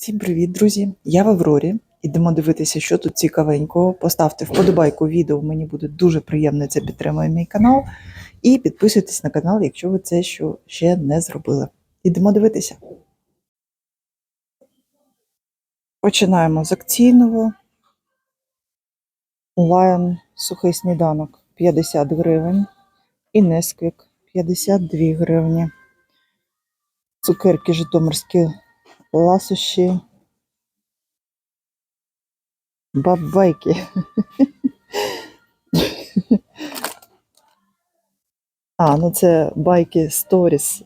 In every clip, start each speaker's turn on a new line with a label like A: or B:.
A: Всім привіт, друзі! Я в Аврорі. Ідемо дивитися, що тут цікавенького. Поставте вподобайку відео, мені буде дуже приємно, це підтримує мій канал. І підписуйтесь на канал, якщо ви це ще не зробили. Ідемо дивитися. Починаємо з акційного. Lion сухий сніданок 50 гривень. І Несквік 52 гривні. Цукерки житомирські ласощі. Бабайки. А, ну це байки сторіс.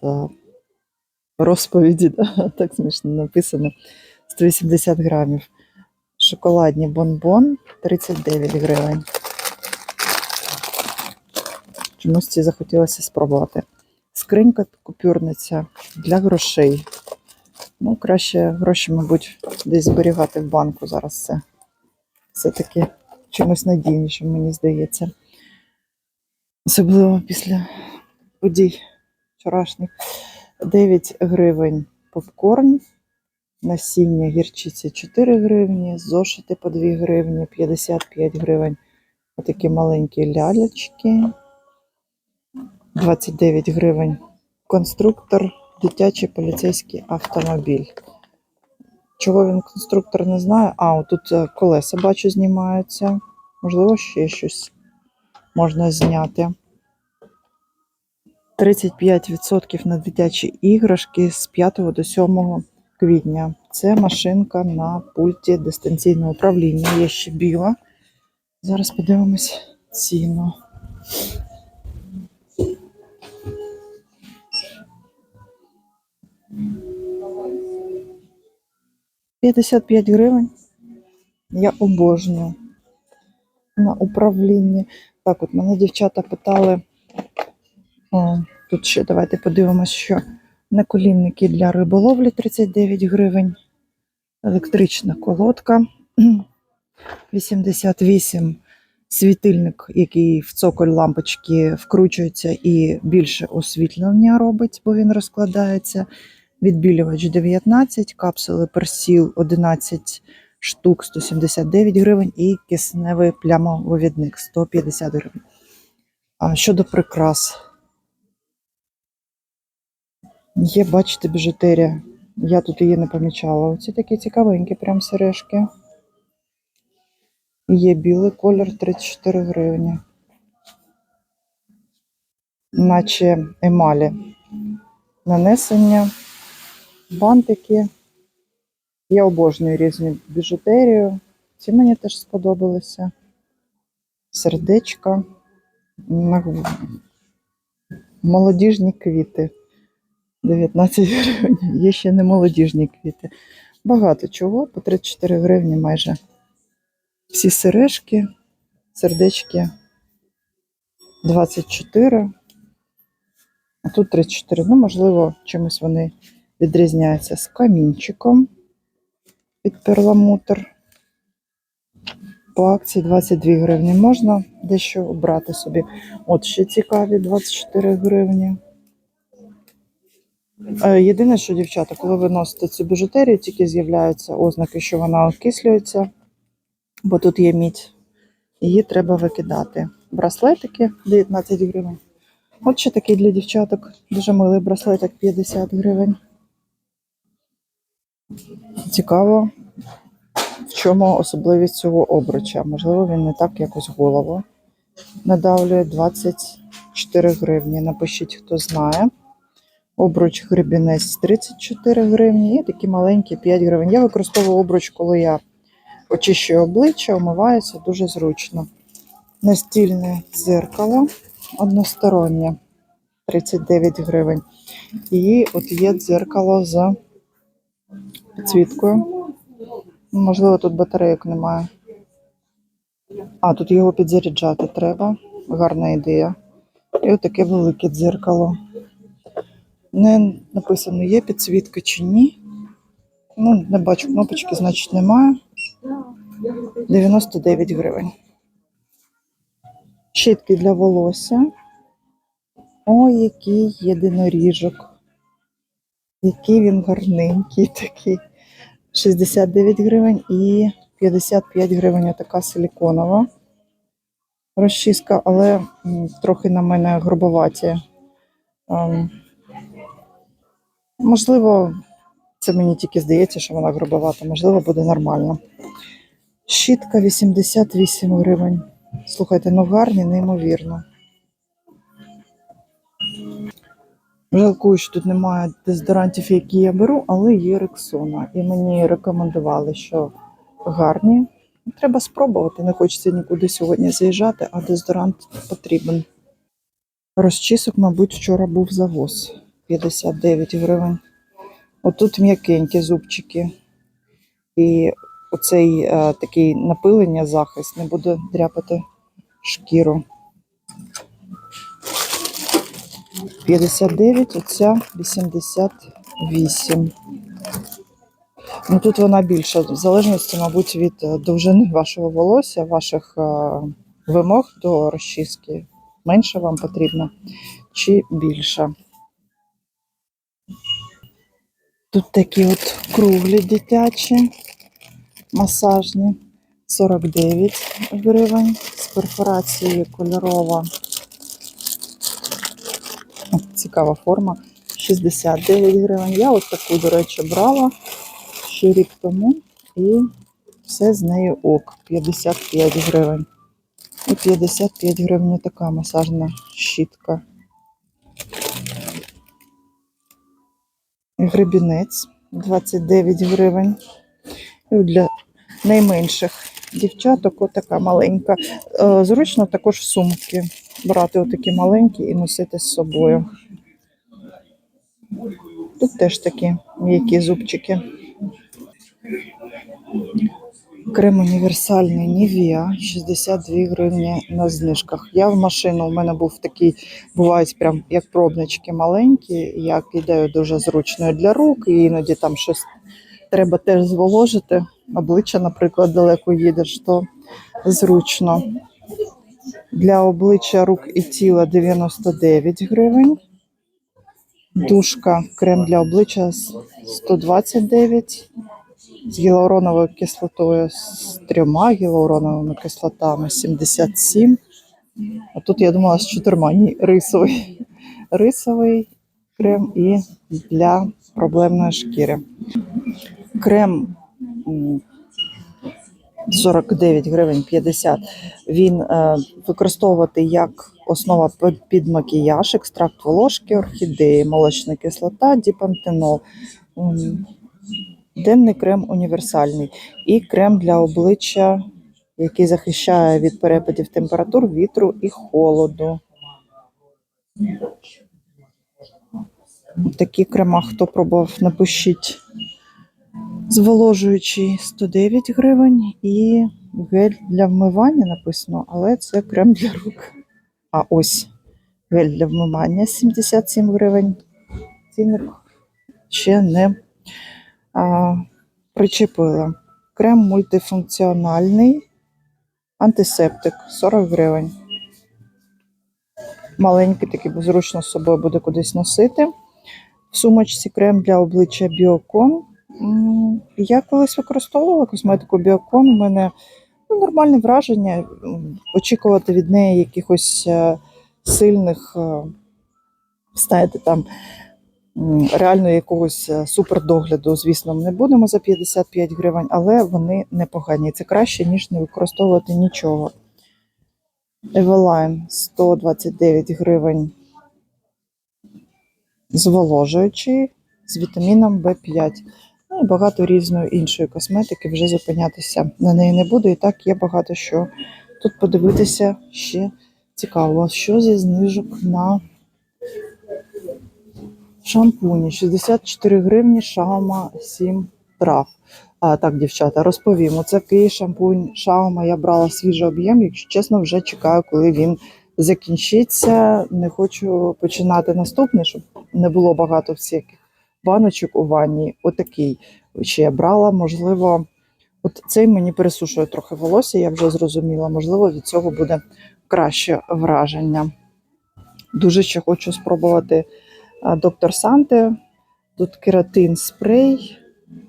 A: Розповіді, так смішно написано. 180 грамів. Шоколадні бонбон 39 гривень. Чомусь ці захотілося спробувати. Скринька купюрниця для грошей. Ну, краще гроші, мабуть, десь зберігати в банку зараз це. Все-таки чимось надійнішим, мені здається. Особливо після подій вчорашніх. 9 гривень попкорн, насіння гірчиці 4 гривні, зошити по 2 гривні, 55 гривень. Отакі маленькі лялечки. 29 гривень. Конструктор, дитячий поліцейський автомобіль. Чого він конструктор не знаю. А, тут колеса бачу, знімаються. Можливо, ще щось можна зняти. 35% на дитячі іграшки з 5 до 7 квітня. Це машинка на пульті дистанційного управління. Є ще біла. Зараз подивимось ціну. П'ятдесят п'ять гривень. Я обожнюю на управлінні. Так, от мене дівчата питали. О, тут ще давайте подивимось, що наколінники для риболовлі 39 гривень. Електрична колодка 88 світильник, який в цоколь лампочки вкручується і більше освітлення робить, бо він розкладається. Відбілювач 19, капсули персіл 11 штук 179 гривень і кисневий плямовивідник 150 гривень. А щодо прикрас, є, бачите, біжутерія. Я тут її не помічала. Оці такі цікавенькі, прям сережки. Є білий колір 34 гривні. Наче емалі. Нанесення, бантики. Я обожнюю різну біжутерію. Ці мені теж сподобалися. Сердечка. Молодіжні квіти. 19 гривень. Є ще не молодіжні квіти. Багато чого, по 34 гривні майже. Всі сережки, сердечки 24. А тут 34. Ну, можливо, чимось вони відрізняються з камінчиком під перламутр. По акції 22 гривні. Можна дещо обрати собі. От ще цікаві 24 гривні. Е, Єдине, що, дівчата, коли ви носите цю біжутерію, тільки з'являються ознаки, що вона окислюється, бо тут є мідь. Її треба викидати. Браслетики 19 гривень. От ще такий для дівчаток. Дуже милий браслетик 50 гривень. Цікаво, в чому особливість цього обруча. Можливо, він не так якось голову надавлює 24 гривні. Напишіть, хто знає. Обруч гребінець 34 гривні і такі маленькі 5 гривень. Я використовую обруч, коли я очищую обличчя, омиваюся дуже зручно. Настільне дзеркало одностороннє 39 гривень. І от є дзеркало з підсвіткою. Можливо, тут батарейок немає. А, тут його підзаряджати треба. Гарна ідея. І отаке велике дзеркало. Не написано, є підсвітка чи ні. Ну, не бачу кнопочки, значить немає. 99 гривень. Щітки для волосся. Ой, який єдиноріжок. Який він гарненький такий. 69 гривень і 55 гривень така силіконова розчіска, але трохи на мене грубоваті. Ем, Можливо, це мені тільки здається, що вона грубовата, можливо, буде нормально. Щітка 88 гривень. Слухайте, ну гарні, неймовірно. Жалкую, що тут немає дезодорантів, які я беру, але є рексона. І мені рекомендували, що гарні. Треба спробувати. Не хочеться нікуди сьогодні заїжджати, а дезодорант потрібен. Розчісок, мабуть, вчора був завоз 59 гривень. Отут м'якенькі зубчики. І оцей е, такий напилення захист не буде дряпати шкіру. 59, оця 88. Ну тут вона більша, в залежності, мабуть, від е, довжини вашого волосся, ваших е, вимог до розчіски. Менше вам потрібно чи більше. Тут такі от круглі дитячі, масажні, 49 гривень з перфорацією кольорова. Цікава форма. 69 гривень. Я от таку, до речі, брала ще рік тому, і все з нею ок. 55 гривень. І 55 гривень така масажна щітка. Гребінець 29 гривень. І для найменших дівчаток отака маленька. Е, Зручно також сумки брати отакі маленькі і носити з собою. Тут теж такі м'які зубчики. Крем універсальний Нівія 62 гривні на знижках. Я в машину, у мене був такий, бувають прям як пробнички маленькі, як ідею дуже зручною для рук, і іноді там щось треба теж зволожити. Обличчя, наприклад, далеко їдеш, то зручно. Для обличчя рук і тіла 99 гривень. Душка крем для обличчя 129 з гіалуроновою кислотою з трьома гіалуроновими кислотами 77. А тут я думала з чотирма. Ні, рисовий. Рисовий крем і для проблемної шкіри. Крем 49 гривень 50. Він е, використовувати як основа під макіяж, екстракт волошки, орхідеї, молочна кислота, діпантенол. Денний крем універсальний і крем для обличчя, який захищає від перепадів температур, вітру і холоду. Такі крема, хто пробував, напишіть. Зволожуючий 109 гривень і гель для вмивання написано, але це крем для рук. А ось гель для вмивання 77 гривень. Цінник ще не а, причепила. Крем мультифункціональний, антисептик 40 гривень. Маленький такий, зручно з собою буде кудись носити. В сумочці крем для обличчя Біокон. Я колись використовувала косметику Біокон. У мене ну, нормальне враження. Очікувати від неї якихось е, сильних, е, знаєте, там реально якогось е, супердогляду, звісно, ми не будемо за 55 гривень, але вони непогані. Це краще, ніж не використовувати нічого. Eveline 129 гривень зволожуючий з вітаміном В5. Ну і багато різної іншої косметики. Вже зупинятися на неї не буду. І так є багато що. Тут подивитися ще цікаво, що зі знижок на шампуні. 64 гривні шаума 7 трав. А так, дівчата, розповім. Оце такий шампунь шаума я брала свіжий об'єм. Якщо чесно, вже чекаю, коли він закінчиться. Не хочу починати наступний, щоб не було багато всяких баночок у ванні. Отакий ще я брала. Можливо, от цей мені пересушує трохи волосся, я вже зрозуміла. Можливо, від цього буде краще враження. Дуже ще хочу спробувати доктор Санте. Тут кератин спрей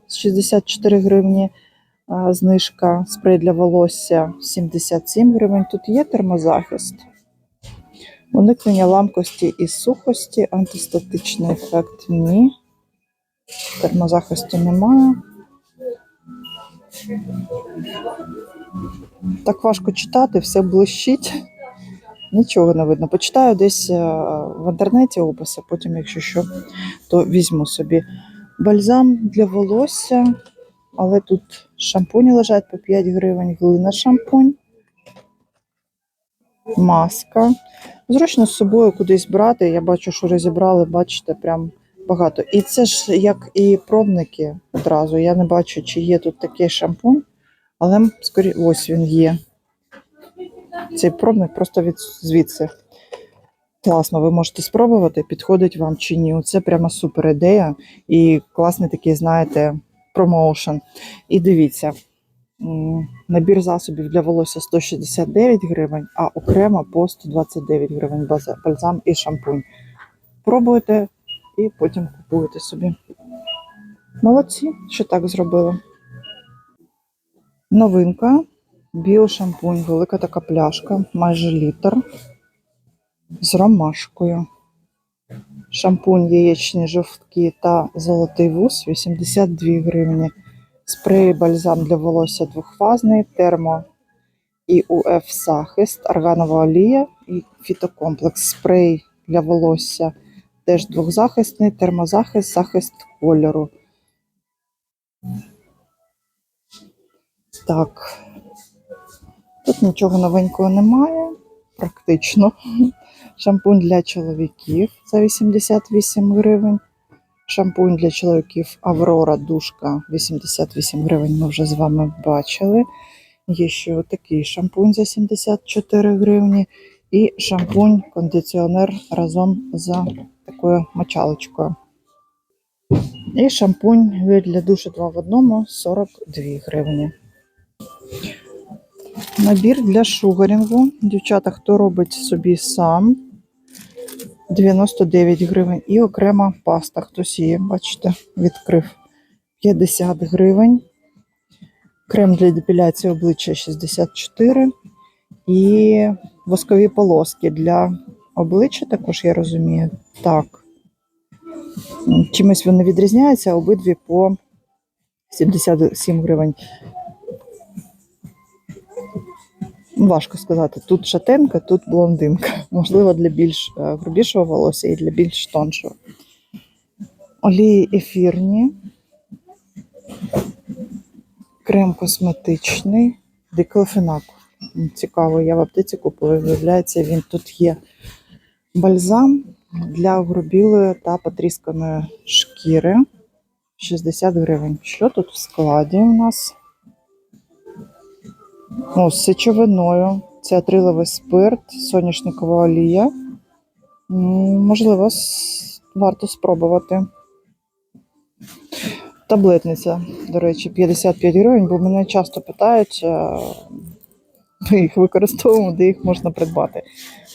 A: 64 гривні. Знижка спрей для волосся 77 гривень. Тут є термозахист. Уникнення ламкості і сухості, антистатичний ефект ні. Термозахисту немає. Так важко читати, все блищить. Нічого не видно. Почитаю десь е, в інтернеті описи, потім, якщо що, то візьму собі бальзам для волосся. Але тут шампуні лежать по 5 гривень, глина шампунь, маска. Зручно з собою кудись брати. Я бачу, що розібрали, бачите, прям багато. І це ж як і пробники одразу. Я не бачу, чи є тут такий шампунь, але скорі... ось він є. Цей пробник просто від звідси. Класно, ви можете спробувати, підходить вам чи ні. Це прямо супер ідея і класний такий, знаєте, промоушен. І дивіться, набір засобів для волосся 169 гривень, а окремо по 129 гривень бальзам і шампунь. Пробуйте і потім купуєте собі. Молодці, що так зробили. Новинка. Біошампунь, велика така пляшка, майже літр з ромашкою. Шампунь, яєчні жовтки та золотий вус 82 гривні. Спрей бальзам для волосся двохфазний, термо і УФ захист, арганова олія і фітокомплекс. Спрей для волосся теж двохзахисний, термозахист, захист кольору. Так. Тут нічого новенького немає, практично. Шампунь для чоловіків за 88 гривень. Шампунь для чоловіків Аврора душка 88 гривень. Ми вже з вами бачили. Є ще отакий шампунь за 74 гривні. І шампунь, кондиціонер разом за такою мочалочкою. І шампунь для душу 2 в одному 42 гривні. Набір для шугарінгу. Дівчата, хто робить собі сам 99 гривень. І окрема паста. Хтось її, бачите, відкрив 50 гривень. Крем для депіляції обличчя 64. І воскові полоски для обличчя також, я розумію. Так. Чимось вони відрізняються, обидві по 77 гривень. Важко сказати, тут шатенка, тут блондинка. Можливо, для більш е, грубішого волосся і для більш тоншого. Олії ефірні, крем косметичний, диклофенак. Цікаво, я в аптеці купую. Виявляється, він тут є бальзам для грубілої та потрісканої шкіри. 60 гривень. Що тут в складі у нас? Ну, з сечовиною. Це атриловий спирт, соняшникова олія. Можливо, варто спробувати. Таблетниця, до речі, 55 гривень, бо мене часто питають, е, ми їх використовуємо, де їх можна придбати.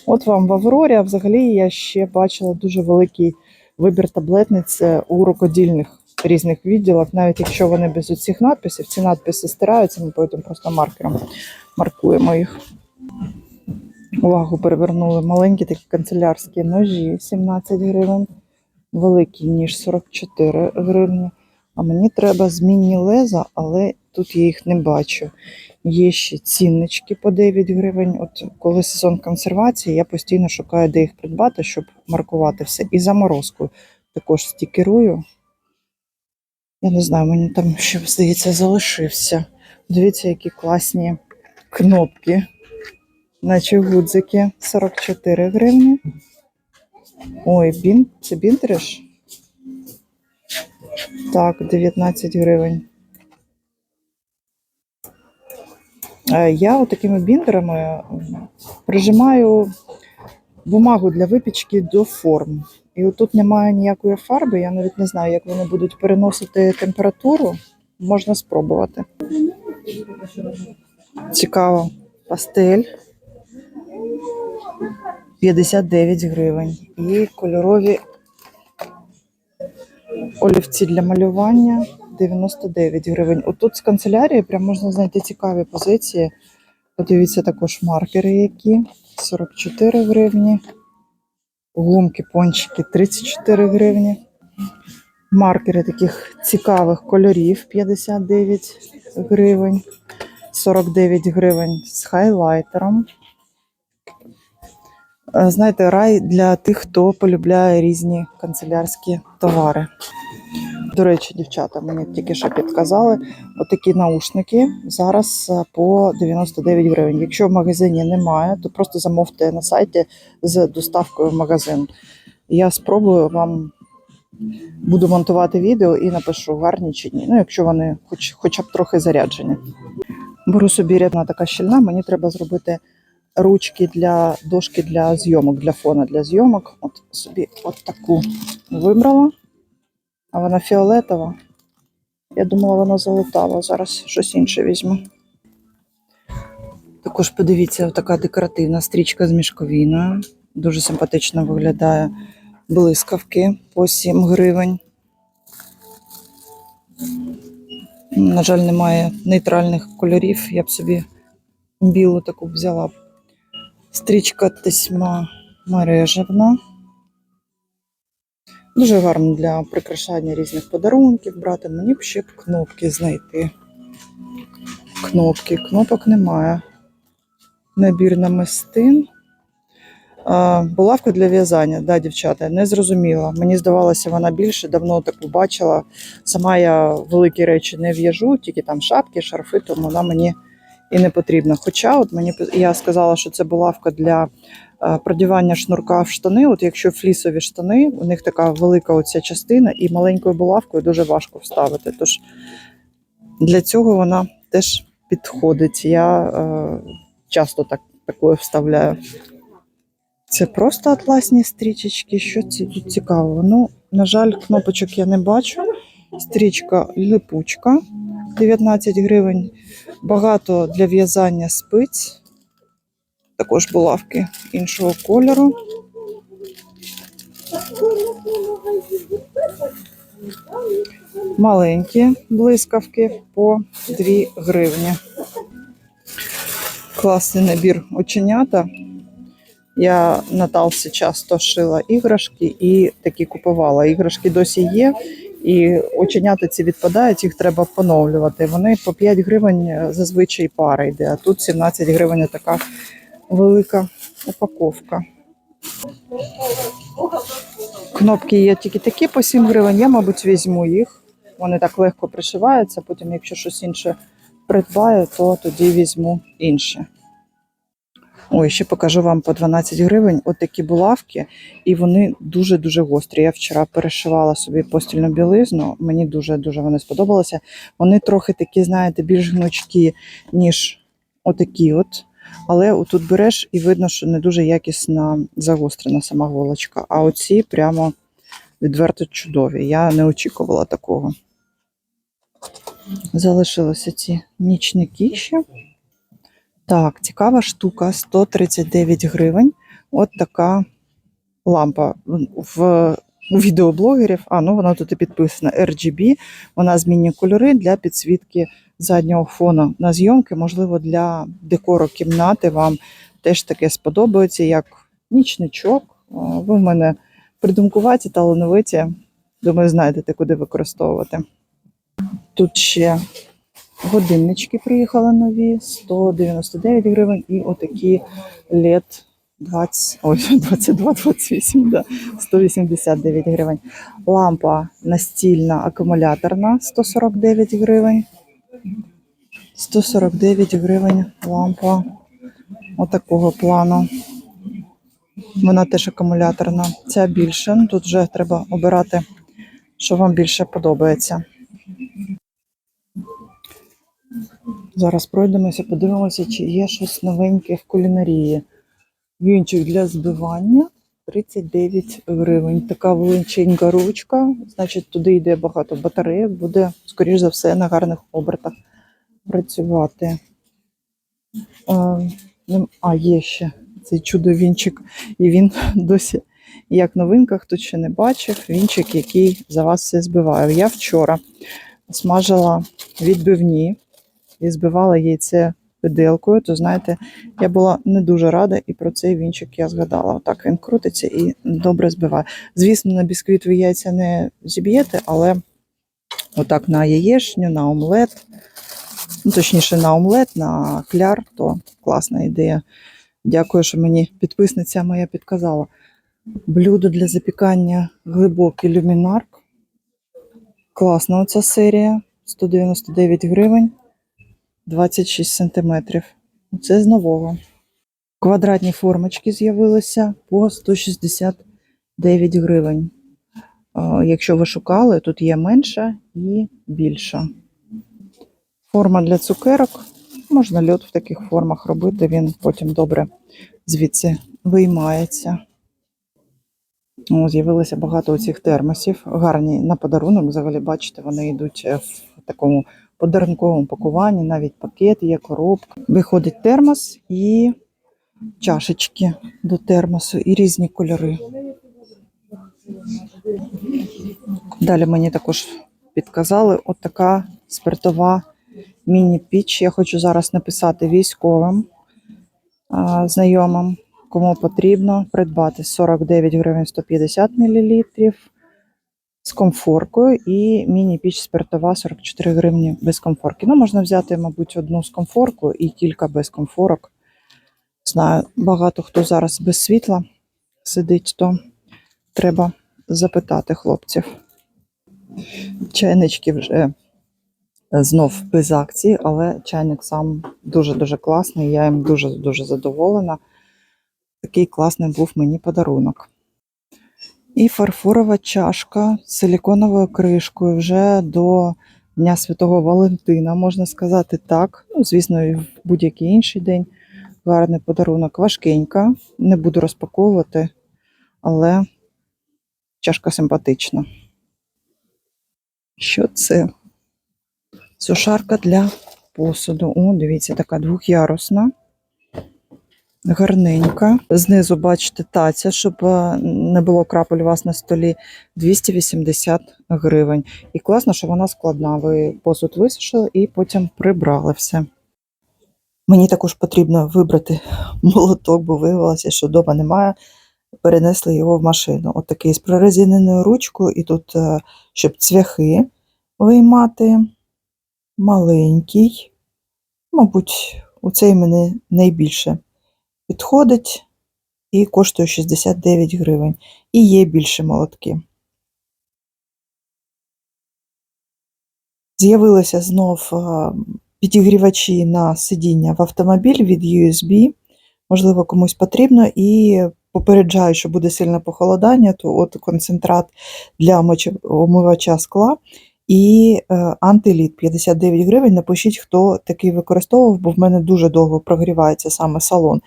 A: От вам в Аврорі, взагалі я ще бачила дуже великий вибір таблетниць е, у рукодільних різних відділах, навіть якщо вони без усіх надписів, ці надписи стираються, ми потім просто маркером маркуємо їх. Увагу перевернули маленькі такі канцелярські ножі 17 гривень, великий ніж 44 гривні. А мені треба змінні леза, але тут я їх не бачу. Є ще ціннички по 9 гривень. От коли сезон консервації, я постійно шукаю, де їх придбати, щоб маркувати все. І заморозку також стікерую. Я не знаю, мені там ще, здається, залишився. Дивіться, які класні кнопки, наче гудзики 44 гривні. Ой, бін, це бінтереш? Так, 19 гривень. Е, Я такими біндерами прижимаю бумагу для випічки до форм. І отут немає ніякої фарби, я навіть не знаю, як вони будуть переносити температуру. Можна спробувати. Цікаво. Пастель 59 гривень. І кольорові олівці для малювання 99 гривень. Отут з канцелярії прям можна знайти цікаві позиції. Подивіться також маркери, які 44 гривні. Гумки, пончики 34 гривні. Маркери таких цікавих кольорів 59 гривень. 49 гривень з хайлайтером. Е, Знаєте, рай для тих, хто полюбляє різні канцелярські товари. До речі, дівчата, мені тільки що підказали, отакі наушники зараз е, по 99 гривень. Якщо в магазині немає, то просто замовте на сайті з доставкою в магазин. Я спробую вам буду монтувати відео і напишу гарні чи ні. Ну, якщо вони хоч, хоча б трохи заряджені. Беру собі рядна така щільна, мені треба зробити ручки для дошки для зйомок, для фона для зйомок. От собі от таку вибрала, а вона фіолетова. Я думала, вона золотава. Зараз щось інше візьму. Також подивіться, така декоративна стрічка з мішковіною. Дуже симпатично виглядає. Блискавки по 7 гривень. На жаль, немає нейтральних кольорів. Я б собі білу таку взяла. Стрічка тесьма мережевна. Дуже гарно для прикрашання різних подарунків брати. Мені б ще б кнопки знайти. Кнопки, кнопок немає. Набір намистин. А, Булавка для в'язання, да, дівчата, не зрозуміла. Мені здавалося, вона більше, давно таку бачила. Сама я великі речі не в'яжу, тільки там шапки, шарфи, тому вона мені і не потрібна. Хоча от мені я сказала, що це булавка для продівання шнурка в штани. От якщо флісові штани, у них така велика оця частина, і маленькою булавкою дуже важко вставити. Тож для цього вона теж підходить. Я е, часто так такою вставляю. Це просто атласні стрічечки. Що це тут цікавого? Ну, на жаль, кнопочок я не бачу. Стрічка липучка 19 гривень. Багато для в'язання спиць. Також булавки іншого кольору. Маленькі блискавки по 2 гривні. Класний набір оченята. Я на Талсі часто шила іграшки і такі купувала. Іграшки досі є, і оченята ці відпадають, їх треба поновлювати. Вони по 5 гривень зазвичай пара йде, а тут 17 гривень така велика упаковка. Кнопки є тільки такі по 7 гривень. Я, мабуть, візьму їх. Вони так легко пришиваються. Потім, якщо щось інше придбаю, то тоді візьму інше. Ой, ще покажу вам по 12 гривень от такі булавки, і вони дуже-дуже гострі. Я вчора перешивала собі постільну білизну, мені дуже-дуже вони сподобалися. Вони трохи такі, знаєте, більш гнучкі, ніж отакі от. Але отут береш і видно, що не дуже якісна загострена сама голочка. А оці прямо відверто чудові. Я не очікувала такого. Залишилися ці нічники ще. Так, цікава штука 139 гривень. От така лампа в відеоблогерів. А, ну вона тут і підписана RGB. Вона змінює кольори для підсвітки заднього фону на зйомки. Можливо, для декору кімнати вам теж таке сподобається, як нічничок. Ви в мене придумкуваті, талановиті. Думаю, знайдете, куди використовувати. Тут ще Годиннички приїхали нові, 199 гривень, і отакі LED 20, ой, 22, 28, да, 189 гривень. Лампа настільна акумуляторна 149 гривень. 149 гривень лампа отакого плану. Вона теж акумуляторна. Ця більше. Ну, Тут вже треба обирати, що вам більше подобається. Зараз пройдемося, подивимося, чи є щось новеньке в кулінарії. Вінчик для збивання 39 гривень. Така величенька ручка, значить, туди йде багато батареїк, буде, скоріш за все, на гарних обертах працювати. А, є ще цей чудо-вінчик, і він досі як новинка, хто ще не бачив, вінчик, який за вас все збиває. Я вчора смажила відбивні і збивала яйце виделкою, то знаєте, я була не дуже рада, і про цей вінчик я згадала. Отак він крутиться і добре збиває. Звісно, на бісквіт ви яйця не зіб'єте, але отак на яєчню, на омлет, ну, точніше, на омлет, на кляр, то класна ідея. Дякую, що мені підписниця моя підказала. Блюдо для запікання глибокий люмінарк. Класна оця серія. 199 гривень, 26 сантиметрів. Це з нового. Квадратні формочки з'явилися по 169 гривень. Е, Якщо ви шукали, тут є менша і більша. Форма для цукерок. Можна льод в таких формах робити, він потім добре звідси виймається. О, з'явилося багато оцих термосів. Гарні на подарунок. Взагалі, бачите, вони йдуть е, в такому подарунковому пакуванні, навіть пакет є, коробка. Виходить термос і чашечки до термосу, і різні кольори. Далі мені також підказали от така спиртова міні-піч. Я хочу зараз написати військовим знайомим, кому потрібно придбати 49 гривень 150 мл з комфоркою і міні-піч спиртова 44 гривні без комфорки. Ну, можна взяти, мабуть, одну з комфоркою і кілька без комфорок. Знаю, багато хто зараз без світла сидить, то треба запитати хлопців. Чайнички вже знов без акції, але чайник сам дуже-дуже класний. Я їм дуже-дуже задоволена. Такий класний був мені подарунок. І фарфорова чашка з силіконовою кришкою вже до Дня Святого Валентина, можна сказати так. Ну, звісно, і в будь-який інший день. Гарний подарунок. Важкенька. Не буду розпаковувати, але чашка симпатична. Що це? Сушарка для посуду. О, дивіться, така двохярусна. Гарненька. Знизу, бачите, таця, щоб е, не було крапель у вас на столі 280 гривень. І класно, що вона складна. Ви посуд висушили і потім прибрали все. Мені також потрібно вибрати молоток, бо виявилося, що вдома немає. Перенесли його в машину. От такий з прорезиненою ручкою, і тут, е, щоб цвяхи виймати. Маленький. Мабуть, у цей мене найбільше підходить і коштує 69 гривень. І є більше молотки. З'явилися знов підігрівачі на сидіння в автомобіль від USB. Можливо, комусь потрібно. І попереджаю, що буде сильне похолодання, то от концентрат для омивача скла і е, антиліт 59 гривень. Напишіть, хто такий використовував, бо в мене дуже довго прогрівається саме салон е,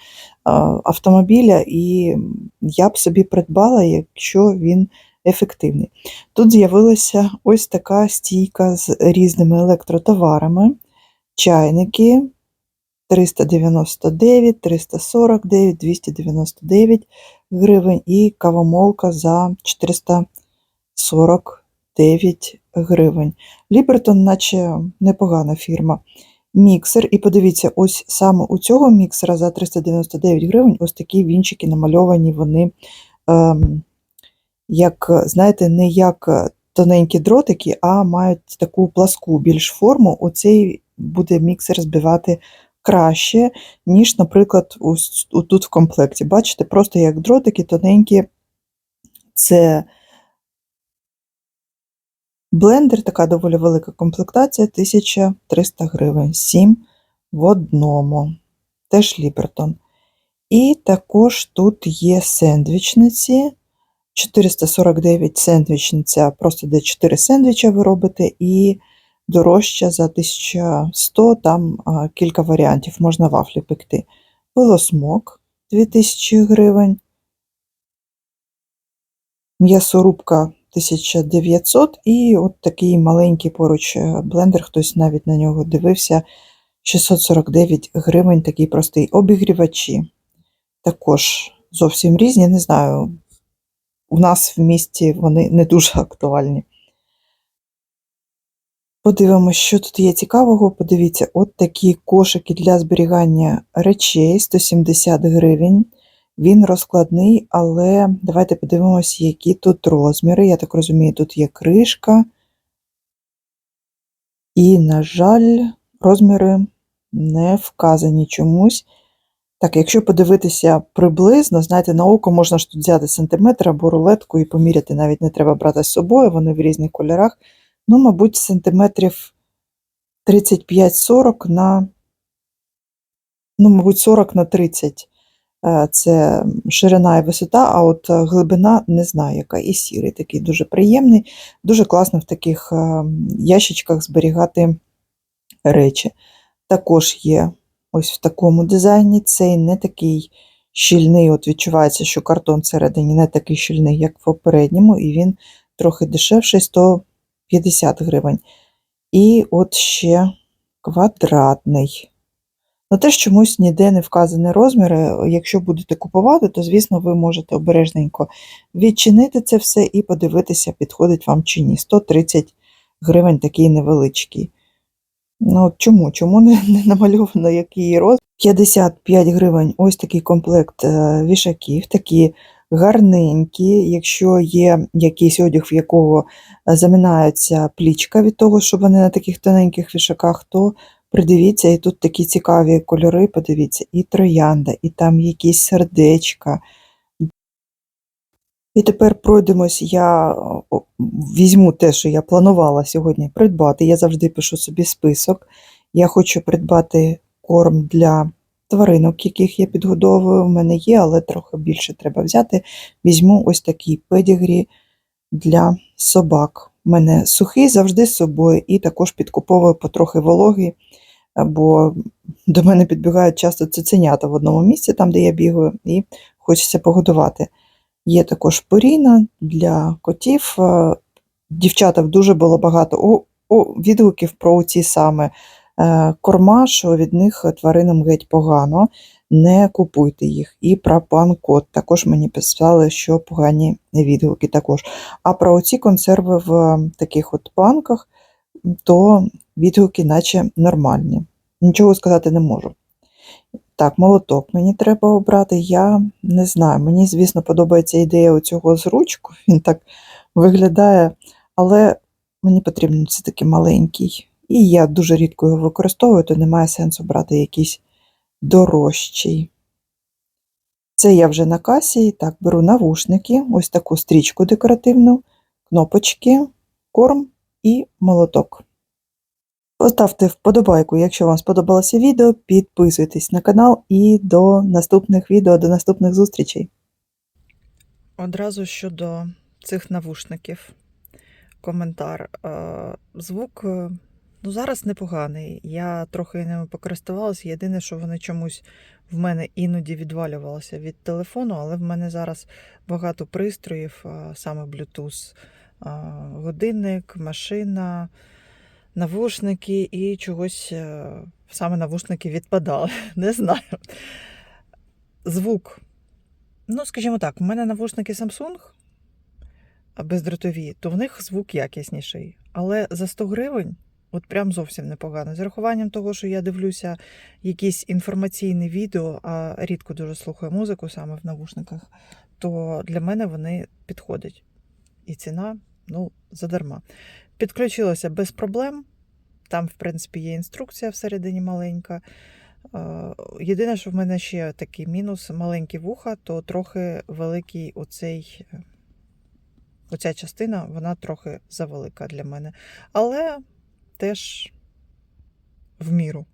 A: автомобіля, і я б собі придбала, якщо він ефективний. Тут з'явилася ось така стійка з різними електротоварами, чайники 399, 349, 299 гривень і кавомолка за 449 гривень. Лібертон, наче непогана фірма. Міксер, і подивіться, ось саме у цього міксера за 399 гривень ось такі вінчики намальовані, вони, ем, як, знаєте, не як тоненькі дротики, а мають таку пласку більш форму. Оцей буде міксер збивати краще, ніж, наприклад, ось тут в комплекті. Бачите, просто як дротики тоненькі. Це Блендер, така доволі велика комплектація, 1300 гривень, 7 в одному. Теж Лібертон. І також тут є сендвічниці. 449 сендвічниця, просто де 4 сендвіча ви робите, і дорожча за 1100, там а, кілька варіантів, можна вафлі пекти. Пилосмок 2000 гривень. М'ясорубка 1900 і от такий маленький поруч е, блендер, хтось навіть на нього дивився. 649 гривень, такий простий. Обігрівачі також зовсім різні. Не знаю, у нас в місті вони не дуже актуальні. Подивимось, що тут є цікавого. Подивіться, от такі кошики для зберігання речей 170 гривень. Він розкладний, але давайте подивимось, які тут розміри. Я так розумію, тут є кришка. І, на жаль, розміри не вказані чомусь. Так, якщо подивитися приблизно, знаєте, на око можна ж тут взяти сантиметр або рулетку і поміряти, навіть не треба брати з собою, вони в різних кольорах. Ну, мабуть, сантиметрів 35-40 на, ну, мабуть, 40 на 30. Е, Це ширина і висота, а от е, глибина не знаю, яка. І сірий такий дуже приємний. Дуже класно в таких е, ящичках зберігати речі. Також є ось в такому дизайні. Цей не такий щільний, от відчувається, що картон всередині не такий щільний, як в попередньому, і він трохи дешевший 150 гривень. І от ще квадратний. Ну, теж чомусь ніде не вказані розміри. Якщо будете купувати, то, звісно, ви можете обережненько відчинити це все і подивитися, підходить вам чи ні. 130 гривень такий невеличкий. Ну, чому? Чому не, не намальовано, який розмір? 55 гривень ось такий комплект е, вішаків, такі гарненькі. Якщо є якийсь одяг, в якого заминається плічка від того, що вони на таких тоненьких вішаках, то придивіться, і тут такі цікаві кольори, подивіться, і троянда, і там якісь сердечка. І тепер пройдемось, я візьму те, що я планувала сьогодні придбати. Я завжди пишу собі список. Я хочу придбати корм для тваринок, яких я підгодовую. У мене є, але трохи більше треба взяти. Візьму ось такий педігрі для собак. У мене сухий завжди з собою, і також підкуповую потрохи вологий, бо до мене підбігають часто цуценята в одному місці, там, де я бігаю, і хочеться погодувати. Є також поріна для котів. Е, Дівчаток дуже було багато відгуків про ці саме е, корма, що від них тваринам геть погано. Не купуйте їх. І про пан-код також мені писали, що погані відгуки також. А про оці консерви в е, таких от банках, то відгуки наче нормальні. Нічого сказати не можу. Так, молоток мені треба обрати. Я не знаю. Мені, звісно, подобається ідея оцього з ручку. Він так виглядає, але мені потрібен це такий маленький. І я дуже рідко його використовую, то немає сенсу брати якийсь дорожчий. Це я вже на касі. Так, беру навушники, ось таку стрічку декоративну, кнопочки, корм і молоток. Поставте вподобайку, якщо вам сподобалося відео, підписуйтесь на канал і до наступних відео, до наступних зустрічей. Одразу щодо цих навушників. Коментар. Е, Звук е, ну, зараз непоганий. Я трохи ними покористувалася. Єдине, що вони чомусь в мене іноді відвалювалися від телефону, але в мене зараз багато пристроїв, е, саме Bluetooth, годинник, машина навушники і чогось е, саме навушники відпадали. Не знаю. Звук. Ну, скажімо так, у мене навушники Samsung бездротові, то в них звук якісніший. Але за 100 гривень от прям зовсім непогано. З урахуванням того, що я дивлюся якісь інформаційні відео, а рідко дуже слухаю музику саме в навушниках, то для мене вони підходять. І ціна, ну, задарма. Підключилося без проблем. Там, в принципі, є інструкція всередині маленька. Е, Єдине, що в мене ще такий мінус маленькі вуха, то трохи великий оцей, е, оця частина, вона трохи завелика для мене. Але теж в міру.